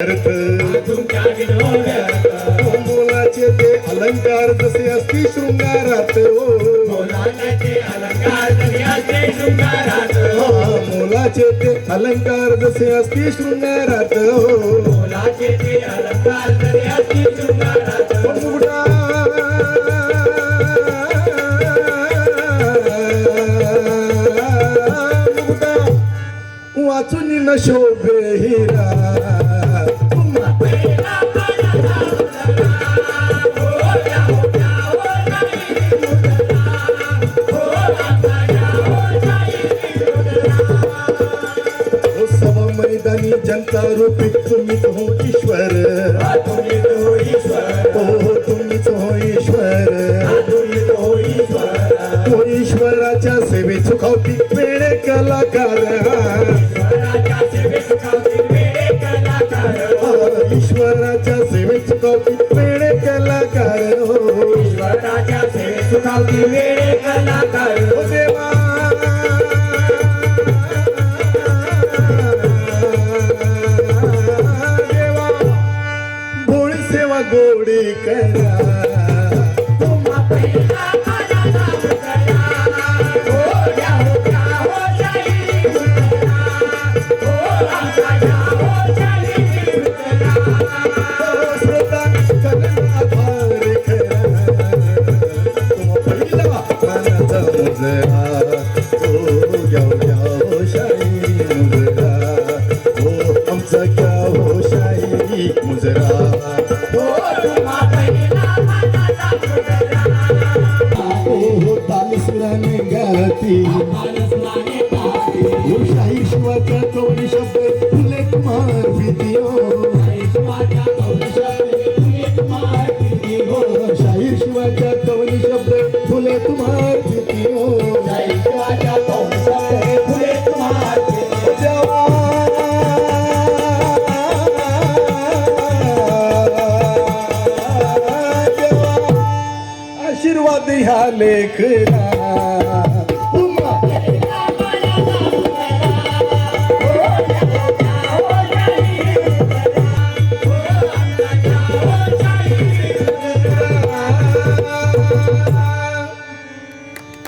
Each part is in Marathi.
तुमच्या विनोदात मुलाचे ते अलंकार जसे असती शृंगारात शृंगारात हा, मुलाचे ते अलंकार जसे असती शृंगारात मुगडा वाचून न शोभे हिरा. मैदानी रूपी तुम्हीच हो ईश्वर. तुम्ही तो ईश्वर तुम्हीच हो ईश्वर. तुम्ही तो ईश्वर ओ ईश्वराच्या सेवे चुकावती वेळे कलाकार. ईश्वराच्या सेवेत कामगिरी वेळे कलाकार. ईश्वराच्या सेवे चुकावती वेळे कलाकार हो ईश्वराच्या सेवेत सुखावती करा गाती शाही शिवाचा चौरी शब्द फुले कुमार भीती शाहीर शिवाच्या शब्द फुले ह्या लेखला. उमा.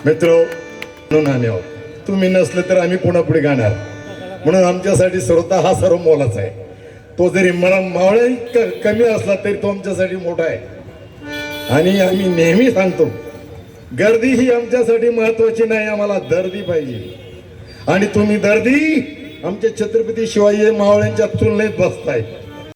मित्र म्हणून तुम्ही नसले तर आम्ही कोणापुढे गाणार. म्हणून आमच्यासाठी श्रोता हा सर्व मोलाच आहे. तो जरी मला मावळे कमी असला तरी तो आमच्यासाठी मोठा आहे. आणि आम्ही नेहमी सांगतो गर्दी ही आमच्यासाठी महत्वाची नाही आम्हाला दर्दी पाहिजे. आणि तुम्ही दर्दी आमच्या छत्रपती शिवाजी मावळ्यांच्या तुलनेत बसताय.